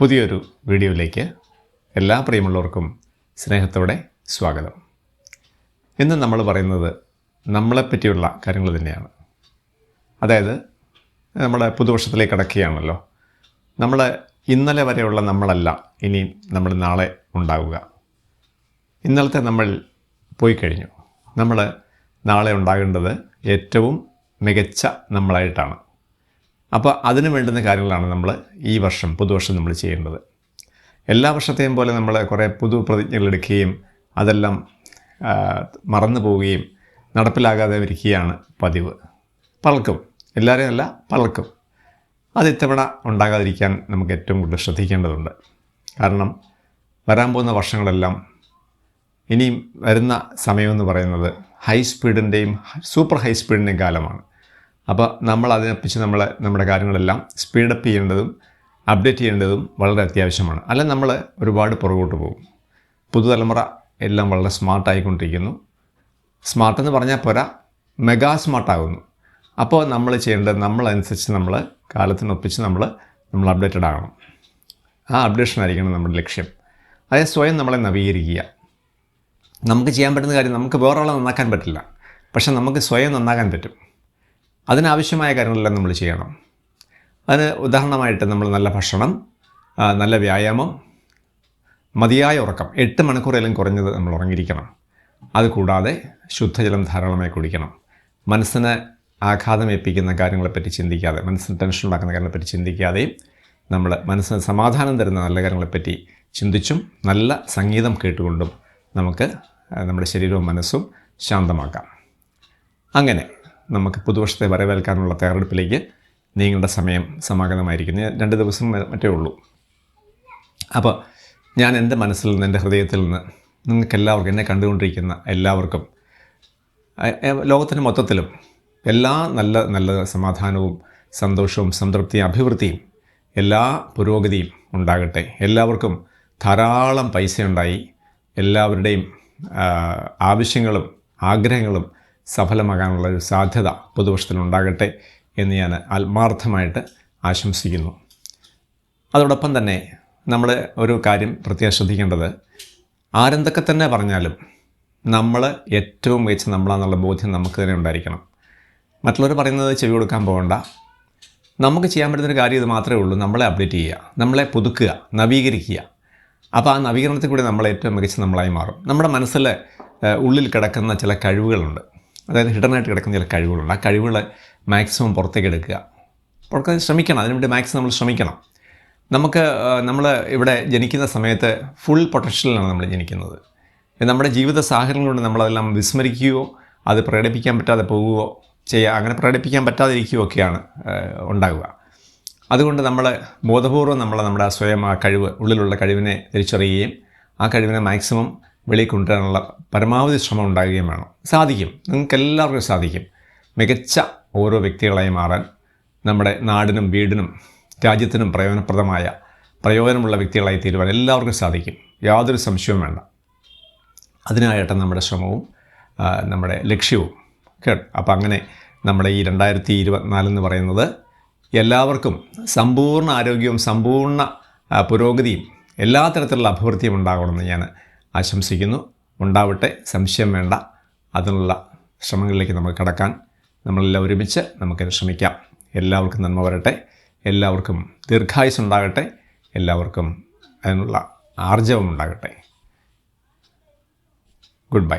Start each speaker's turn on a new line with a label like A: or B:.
A: പുതിയൊരു വീഡിയോയിലേക്ക് എല്ലാ പ്രിയമുള്ളവർക്കും സ്നേഹത്തോടെ സ്വാഗതം. ഇന്ന് നമ്മൾ പറയുന്നത് നമ്മളെപ്പറ്റിയുള്ള കാര്യങ്ങൾ തന്നെയാണ്. അതായത് നമ്മുടെ പുതുവർഷത്തിലേക്ക് കടക്കുകയാണല്ലോ. നമ്മൾ ഇന്നലെ വരെയുള്ള നമ്മളല്ല ഇനി നമ്മൾ നാളെ ഉണ്ടാവുക. ഇന്നലത്തെ നമ്മൾ പോയി കഴിഞ്ഞു. നമ്മൾ നാളെ ഉണ്ടാകേണ്ടത് ഏറ്റവും മികച്ച നമ്മളായിട്ടാണ്. അപ്പോൾ അതിന് വേണ്ടുന്ന കാര്യങ്ങളാണ് നമ്മൾ ഈ വർഷം പുതുവർഷം നമ്മൾ ചെയ്യേണ്ടത്. എല്ലാ വർഷത്തെയും പോലെ നമ്മൾ കുറേ പുതു പ്രതിജ്ഞകൾ എടുക്കുകയും അതെല്ലാം മറന്നു പോവുകയും നടപ്പിലാകാതെ ഇരിക്കുകയാണ് പതിവ്. പലർക്കും എല്ലാവരെയും അല്ല പലർക്കും അത് ഇത്തവണ ഉണ്ടാകാതിരിക്കാൻ നമുക്ക് ഏറ്റവും കൂടുതൽ ശ്രദ്ധിക്കേണ്ടതുണ്ട്. കാരണം വരാൻ പോകുന്ന വർഷങ്ങളെല്ലാം ഇനിയും വരുന്ന സമയമെന്ന് പറയുന്നത് ഹൈ സ്പീഡിന്റെയും സൂപ്പർ ഹൈ സ്പീഡിന്റെയും കാലമാണ്. അപ്പോൾ നമ്മൾ അതിനെപ്പിച്ച് നമ്മളെ നമ്മുടെ കാര്യങ്ങളെല്ലാം സ്പീഡപ്പ് ചെയ്യേണ്ടതും അപ്ഡേറ്റ് ചെയ്യേണ്ടതും വളരെ അത്യാവശ്യമാണ്. അല്ല നമ്മൾ ഒരുപാട് പുറകോട്ട് പോകും. പുതുതലമുറ എല്ലാം വളരെ സ്മാർട്ടായിക്കൊണ്ടിരിക്കുന്നു സ്മാർട്ടെന്ന് പറഞ്ഞാൽ പോരാ മെഗാ സ്മാർട്ടാകുന്നു അപ്പോൾ നമ്മൾ ചെയ്യേണ്ടത് നമ്മളനുസരിച്ച് നമ്മൾ കാലത്തിനൊപ്പിച്ച് നമ്മൾ നമ്മൾ അപ്ഡേറ്റഡ് ആകണം. ആ അപ്ഡേഷൻ ആയിരിക്കണം നമ്മുടെ ലക്ഷ്യം. അതായത് സ്വയം നമ്മളെ നവീകരിക്കുക. നമുക്ക് ചെയ്യാൻ പറ്റുന്ന കാര്യം നമുക്ക് വേറൊരാളെ നന്നാക്കാൻ പറ്റില്ല. പക്ഷെ നമുക്ക് സ്വയം നന്നാക്കാൻ പറ്റും. അതിനാവശ്യമായ കാര്യങ്ങളെല്ലാം നമ്മൾ ചെയ്യണം. അതിന് ഉദാഹരണമായിട്ട് നമ്മൾ നല്ല ഭക്ഷണം നല്ല വ്യായാമം മതിയായ ഉറക്കം എട്ട് മണിക്കൂറേലും കുറഞ്ഞത് നമ്മൾ ഉറങ്ങിയിരിക്കണം. അതുകൂടാതെ ശുദ്ധജലം ധാരാളമായി കുടിക്കണം. മനസ്സിന് ആഘാതമേൽപ്പിക്കുന്ന കാര്യങ്ങളെപ്പറ്റി ചിന്തിക്കാതെ മനസ്സിന് ടെൻഷൻ ഉണ്ടാക്കുന്ന കാര്യങ്ങളെപ്പറ്റി ചിന്തിക്കാതെയും നമ്മൾ മനസ്സിന് സമാധാനം തരുന്ന നല്ല കാര്യങ്ങളെപ്പറ്റി ചിന്തിച്ചും നല്ല സംഗീതം കേട്ടുകൊണ്ടും നമുക്ക് നമ്മുടെ ശരീരവും മനസ്സും ശാന്തമാക്കാം. അങ്ങനെ നമുക്ക് പുതുവർഷത്തെ വരവേൽക്കാനുള്ള തയ്യാറെടുപ്പിലേക്ക് നിങ്ങളുടെ സമയം സമാഗതമായിരിക്കുന്നു. രണ്ട് ദിവസം മറ്റേ ഉള്ളൂ. അപ്പോൾ ഞാൻ എന്റെ മനസ്സിൽ നിന്ന് എന്റെ ഹൃദയത്തിൽ നിന്ന് നിങ്ങൾക്ക് എല്ലാവർക്കും എന്നെ കണ്ടുകൊണ്ടിരിക്കുന്ന എല്ലാവർക്കും ലോകത്തിന്റെ മൊത്തത്തിലും എല്ലാ നല്ല നല്ല സമാധാനവും സന്തോഷവും സംതൃപ്തിയും അഭിവൃദ്ധിയും എല്ലാ പുരോഗതിയും ഉണ്ടാകട്ടെ. എല്ലാവർക്കും ധാരാളം പൈസയുണ്ടായി. എല്ലാവരുടെയും ആവശ്യങ്ങളും ആഗ്രഹങ്ങളും സഫലമാകാനുള്ള ഒരു സാധ്യത പുതുവർഷത്തിൽ ഉണ്ടാകട്ടെ എന്ന് ഞാൻ ആത്മാർത്ഥമായിട്ട് ആശംസിക്കുന്നു. അതോടൊപ്പം തന്നെ നമ്മൾ ഒരു കാര്യം പ്രത്യേകം ശ്രദ്ധിക്കേണ്ടത് ആരെന്തൊക്കെ തന്നെ പറഞ്ഞാലും നമ്മൾ ഏറ്റവും മികച്ച നമ്മളാണെന്നുള്ള ബോധ്യം നമുക്ക് തന്നെ ഉണ്ടായിരിക്കണം. മറ്റുള്ളവർ പറയുന്നത് ചെവി കൊടുക്കാൻ പോകണ്ട. നമുക്ക് ചെയ്യാൻ പറ്റുന്നൊരു കാര്യം ഇത് മാത്രമേ ഉള്ളൂ. നമ്മളെ അപ്ഡേറ്റ് ചെയ്യുക. നമ്മളെ പുതുക്കുക. നവീകരിക്കുക. അപ്പോൾ ആ നവീകരണത്തിൽ കൂടി നമ്മൾ ഏറ്റവും മികച്ച നമ്മളായി മാറും. നമ്മുടെ മനസ്സിൽ ഉള്ളിൽ കിടക്കുന്ന ചില കഴിവുകളുണ്ട്. അതായത് ഹിഡനായിട്ട് കിടക്കുന്ന ചില കഴിവുകളുണ്ട്. ആ കഴിവുകൾ മാക്സിമം പുറത്തേക്ക് എടുക്കുക. പുറത്തേക്ക് ശ്രമിക്കണം. അതിനുവേണ്ടി മാക്സിമം നമ്മൾ ശ്രമിക്കണം. നമുക്ക് നമ്മൾ ഇവിടെ ജനിക്കുന്ന സമയത്ത് ഫുൾ പൊട്ടൻഷ്യലിലാണ് നമ്മൾ ജനിക്കുന്നത്. നമ്മുടെ ജീവിത സാഹചര്യങ്ങൾ കൊണ്ട് നമ്മളതെല്ലാം വിസ്മരിക്കുകയോ അത് പ്രകടിപ്പിക്കാൻ പറ്റാതെ പോവുകയോ ചെയ്യുക അങ്ങനെ പ്രകടിപ്പിക്കാൻ പറ്റാതിരിക്കുകയോ ഒക്കെയാണ് ഉണ്ടാകുക അതുകൊണ്ട് നമ്മൾ ബോധപൂർവം നമ്മൾ നമ്മുടെ സ്വയം ആ കഴിവ് ഉള്ളിലുള്ള കഴിവിനെ തിരിച്ചറിയുകയും ആ കഴിവിനെ മാക്സിമം വെളിയിൽ കൊണ്ടുവരാനുള്ള പരമാവധി ശ്രമം ഉണ്ടാകുകയും വേണം. സാധിക്കും. നിങ്ങൾക്ക് എല്ലാവർക്കും സാധിക്കും. മികച്ച ഓരോ വ്യക്തികളായി മാറാൻ നമ്മുടെ നാടിനും വീടിനും രാജ്യത്തിനും പ്രയോജനപ്രദമായ പ്രയോജനമുള്ള വ്യക്തികളായി തീരുവാൻ എല്ലാവർക്കും സാധിക്കും. യാതൊരു സംശയവും വേണ്ട. അതിനായിട്ട് നമ്മുടെ ശ്രമവും നമ്മുടെ ലക്ഷ്യവും കേട്ടോ? അപ്പോൾ അങ്ങനെ നമ്മുടെ ഈ രണ്ടായിരത്തി ഇരുപത്തിനാലെന്ന് പറയുന്നത് എല്ലാവർക്കും സമ്പൂർണ ആരോഗ്യവും സമ്പൂർണ പുരോഗതിയും എല്ലാ തരത്തിലുള്ള അഭിവൃദ്ധിയും ഉണ്ടാകണമെന്ന് ഞാൻ ആശംസിക്കുന്നു. ഉണ്ടാവട്ടെ സംശയം വേണ്ട. അതിനുള്ള ശ്രമങ്ങളിലേക്ക് നമ്മൾ കടക്കാൻ നമ്മളെല്ലാം ഒരുമിച്ച് നമുക്കത് ശ്രമിക്കാം. എല്ലാവർക്കും നന്മ വരട്ടെ. എല്ലാവർക്കും ദീർഘായുസ് ഉണ്ടാകട്ടെ. എല്ലാവർക്കും അതിനുള്ള ആർജവം ഉണ്ടാകട്ടെ. Good bye